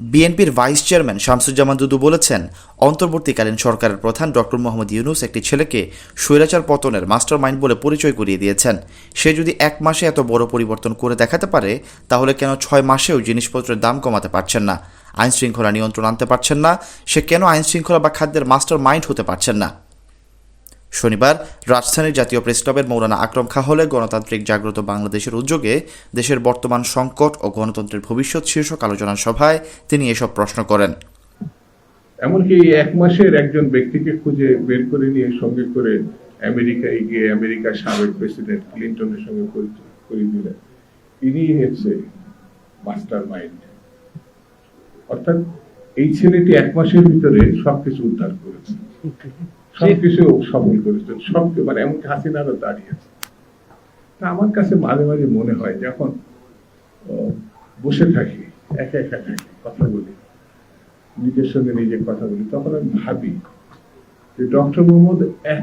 বিএনপির vice chairman Shamsuzzaman Dudu বলেছেন, অন্তর্বর্তীকালীন সরকারের প্রধান ডক্টর মোহাম্মদ ইউনুস একটি ছেলেকে স্বৈরাচার পতনের মাস্টার মাইন্ড বলে পরিচয় করিয়ে দিয়েছেন। সে যদি এক মাসে এত বড় পরিবর্তন করে দেখাতে পারে, তাহলে কেন ছয় মাসেও জিনিসপত্রের দাম কমাতে পারছেন না? আইনশৃঙ্খলা নিয়ন্ত্রণ আনতে পারছেন না, সে কেন আইনশৃঙ্খলা বা খাদ্যের মাস্টার মাইন্ড হতে পারছেন না? শনিবার রাজধানীর জাতীয় প্রেস ক্লাবের মৌলানা আকরম খা হলে গণতান্ত্রিক জাগ্রত বাংলাদেশের উদ্যোগে দেশের বর্তমান সংকট ও গণতন্ত্রের ভবিষ্যৎ শীর্ষক আলোচনা সভায় তিনি এসব প্রশ্ন করেন। এমনকি এক মাসের একজন ব্যক্তিকে খুঁজে বের করে নিয়ে সঙ্গে করে আমেরিকায় গিয়ে আমেরিকার সাবেক প্রেসিডেন্ট ক্লিন্টনের সঙ্গে করে দিলেন। তিনি হচ্ছে মাস্টার মাইন্ড। অর্থাৎ এই ছেলেটি এক মাসের ভিতরে সবকিছু উদ্ধার করেছে। সবকিছু সফল করেছেন। সব মানে এমনকি হাসিনারও দাঁড়িয়েছে। তা আমার কাছে মাঝে মাঝে মনে হয় যখন বসে থাকি একা একা থাকি কথা বলি নিজের সঙ্গে নিজে কথা বলি তখন আমি ভাবি যে ডক্টর মোহাম্মদ এক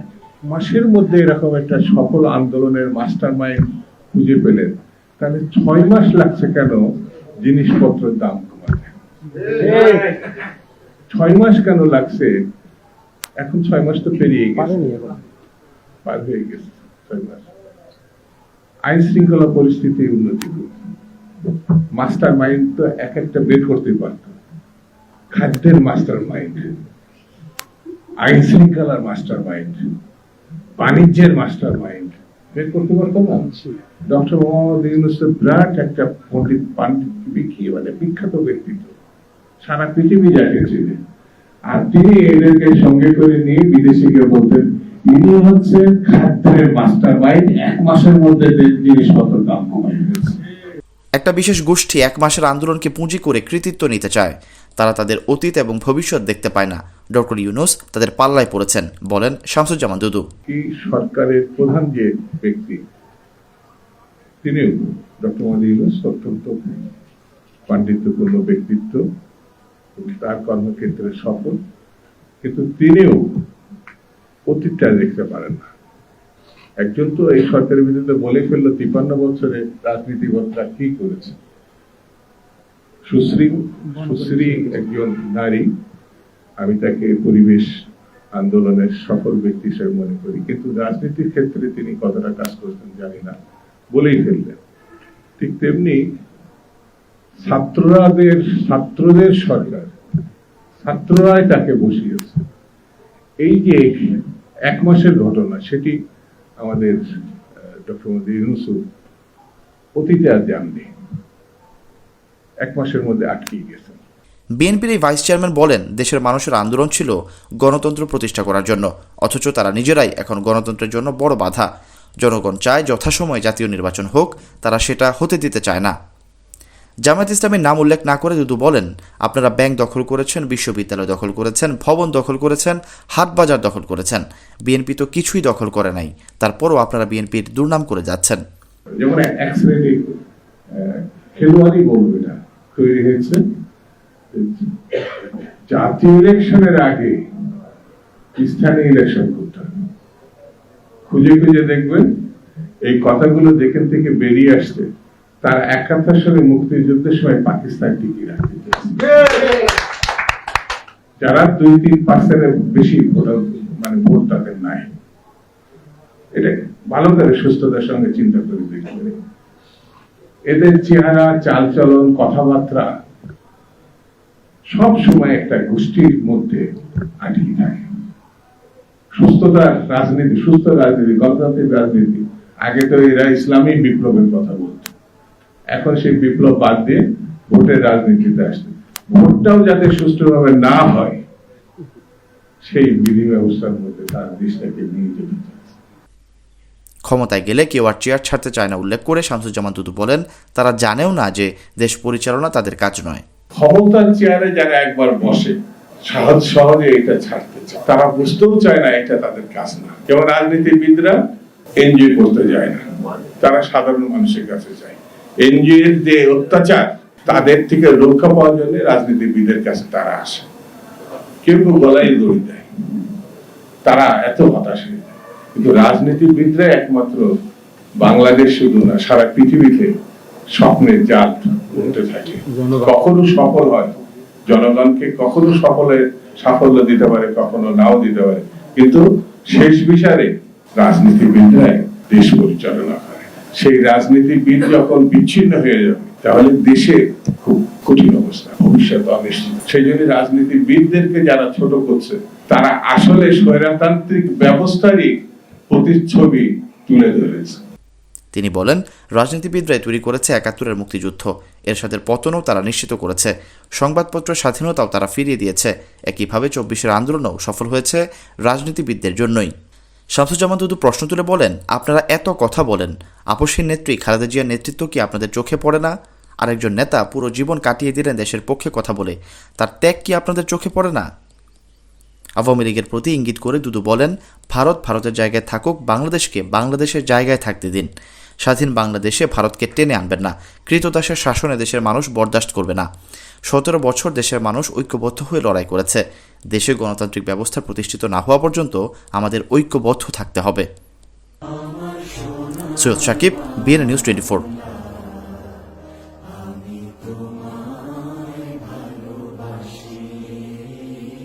মাসের মধ্যে এরকম একটা সফল আন্দোলনের মাস্টার মাইন্ড খুঁজে পেলেন। তাহলে ছয় মাস লাগছে কেন জিনিসপত্রের দাম কমাতে? ছয় মাস কেন লাগছে এখন ছয় মাস তো পেরিয়ে গেছে। পার হয়ে গেছে ছয় মাস। আইন শৃঙ্খলা পরিস্থিতি উন্নতি করছে। মাস্টার মাইন্ড তো এক একটা বের করতে পারত। খাদ্যের মাস্টার মাইন্ড আইন শৃঙ্খলার মাস্টার মাইন্ড বাণিজ্যের মাস্টার মাইন্ড বের করতে পারতো না। ডক্টর মোহাম্মদ ইউনুস বিরাট একটা পণ্ডিত পাণ্ডিত বিখ্যাত মানে বিখ্যাত ব্যক্তিত্ব। সারা পৃথিবী চিনে আর তিনি এদেরকে সঙ্গে করে নিয়ে বিদেশে গিয়ে বলতেন ইনি হচ্ছে খাদ্যের মাস্টার মাইন্ড এক মাসের মধ্যে জিনিসপত্রের দাম কমাই দিয়েছে একটা বিশেষ গোষ্ঠী এক মাসের আন্দোলনকে পুঁজি করে কৃতিত্ব নিতে চায়। তারা তাদের অতীত এবং ভবিষ্যৎ দেখতে পায় না। ডক্টর ইউনুস তাদের পাল্লায় পড়েছেন বলেন শামসুজ্জামান দুদু। কি সরকারের প্রধান যে ব্যক্তি তিনিও ডক্টর মোহাম্মদ ইউনুস অত্যন্ত পাণ্ডিত্যপূর্ণ ব্যক্তিত্ব। তার কর্মক্ষেত্রে সফল, কিন্তু তিনিও অতীতটা দেখতে পারেন না। একজন তো এই সরকারের বিরুদ্ধে বলে ফেলল তিপান্ন বছরে রাজনীতিবদরা কি করেছে? সুশ্রী সুশ্রী একজন নারী, আমি তাকে পরিবেশ আন্দোলনের সফল ব্যক্তি হিসেবে মনে করি, কিন্তু রাজনীতির ক্ষেত্রে তিনি কতটা কাজ করতেন জানি না, বলেই ফেললেন। ঠিক তেমনি ছাত্ররাদের, ছাত্রদের সরকার। ছাত্ররাই তাকে বসিয়েছে। এই যে এক মাসের ঘটনা, সেটি আমাদের ডক্টর মোদী অতীতে আর জাননি। এক মাসের মধ্যে আটকে গেছেন বিএনপির এই ভাইস চেয়ারম্যান বলেন, দেশের মানুষের আন্দোলন ছিল গণতন্ত্র প্রতিষ্ঠা করার জন্য, অথচ তারা নিজেরাই এখন গণতন্ত্রের জন্য বড় বাধা। জনগণ চায় যথাসময়ে জাতীয় নির্বাচন হোক, তারা সেটা হতে দিতে চায় না। জামায়াত ইসলামের নাম উল্লেখ না করে দুদু বলেন আপনারা ব্যাংক দখল করেছেন বিশ্ববিদ্যালয় দখল করেছেন ভবন দখল করেছেন হাট বাজার দখল করেছেন বিএনপি তো কিছুই দখল করে নাই তারপরও আপনারা বিএনপির দুর্নাম করে যাচ্ছেন। যেমন এক শ্রেণি আহ, খেলোয়াড়ই বলব এটা তৈরি হয়েছে। জাতীয় ইলেকশনের আগে স্থানীয় ইলেকশন করতে খুঁজে খুঁজে দেখবেন এই কথাগুলো যেখান থেকে বেরিয়ে আসছে তার একাত্তর সালে মুক্তিযুদ্ধের সময় পাকিস্তান টিকি রাখতে যারা দুই তিন পার্সেন্টের বেশি মানে ভোট তাদের নাই। এটা ভালো করে সুস্থতার সঙ্গে চিন্তা করে দেখবে এদের চেহারা, চালচলন, কথাবার্তা সব সময় একটা গোষ্ঠীর মধ্যে আটকে থাকে। সুস্থতার রাজনীতি, সুস্থ রাজনীতি, গণতান্ত্রিক রাজনীতি, আগে তো এরা ইসলামী বিপ্লবের কথা বলত। এখন সেই বিপ্লব বাদ দিয়ে ভোটের রাজনীতিতে আসছে। ভোটটাও যাতে সুষ্ঠুভাবে না হয় সেই বিধি ব্যবস্থার মধ্যে তার দেশটাকে নিয়ে যেতে ক্ষমতায় গেলে কেউ আর চেয়ার ছাড়তে চায় না উল্লেখ করে শামসুজ্জামান দুদু বলেন তারা জানেও না যে দেশ পরিচালনা তাদের কাজ নয়। ক্ষমতার চেয়ারে যারা একবার বসে সহজ সহজে এটা ছাড়তে চায়। তারা বুঝতেও চায় না এটা তাদের কাজ না। যেমন রাজনীতিবিদরা এনজয় করতে যায় না। তারা সাধারণ মানুষের কাছে যায় এনজিও এর যে অত্যাচার তাদের থেকে রক্ষা পাওয়ার জন্য রাজনীতিবিদের কাছে তারা আসে। কেউ কেউ গলায় দড়ি দেয়। তারা এত হতাশে কিন্তু রাজনীতিবিদরা একমাত্র বাংলাদেশ শুধু না সারা পৃথিবীতে স্বপ্নের জাল উঠতে থাকে। কখনো সফল হয় জনগণকে কখনো সফলে সাফল্য দিতে পারে কখনো নাও দিতে পারে। কিন্তু শেষ বিচারে রাজনীতিবিদরাই দেশ পরিচালনা সেই রাজনীতিবিদ যখন বিচ্ছিন্ন হয়ে যাবে, তাহলে দেশে খুব কঠিন অবস্থা, ভবিষ্যৎ অনিশ্চিত। সেই জন্য রাজনীতিবিদদেরকে যারা ছোট করছে, তারা আসলে স্বৈরতান্ত্রিক ব্যবস্থারই প্রতিচ্ছবি তুলে ধরেছে। তিনি বলেন রাজনীতিবিদরাই তৈরি করেছে একাত্তরের মুক্তিযুদ্ধ। এরশাদের পতনও তারা নিশ্চিত করেছে। সংবাদপত্রের স্বাধীনতাও তারা ফিরিয়ে দিয়েছে। একইভাবে চব্বিশের আন্দোলনও সফল হয়েছে রাজনীতিবিদদের জন্যই। শামসুজ্জামান দুদু প্রশ্ন তুলে বলেন, আপনারা এত কথা বলেন। আপসীর নেত্রী খালেদা জিয়ার নেতৃত্ব কি আপনাদের চোখে পড়ে না? আরেকজন নেতা পুরো জীবন কাটিয়ে দিলেন দেশের পক্ষে কথা বলে। তার ত্যাগ কি আপনাদের চোখে পড়ে না? আওয়ামী লীগের প্রতি ইঙ্গিত করে দুদু বলেন, ভারত ভারতের জায়গায় থাকুক, বাংলাদেশকে বাংলাদেশের জায়গায় থাকতে দিন। স্বাধীন বাংলাদেশে ভারতকে টেনে আনবেন না। কৃতদাসের শাসনে দেশের মানুষ বরদাস্ত করবে না। সতেরো বছর দেশের মানুষ ঐক্যবদ্ধ হয়ে লড়াই করেছে। দেশে গণতান্ত্রিক ব্যবস্থা প্রতিষ্ঠিত না হওয়া পর্যন্ত আমাদের ঐক্যবদ্ধ থাকতে হবে। Syed Sakib B N news twenty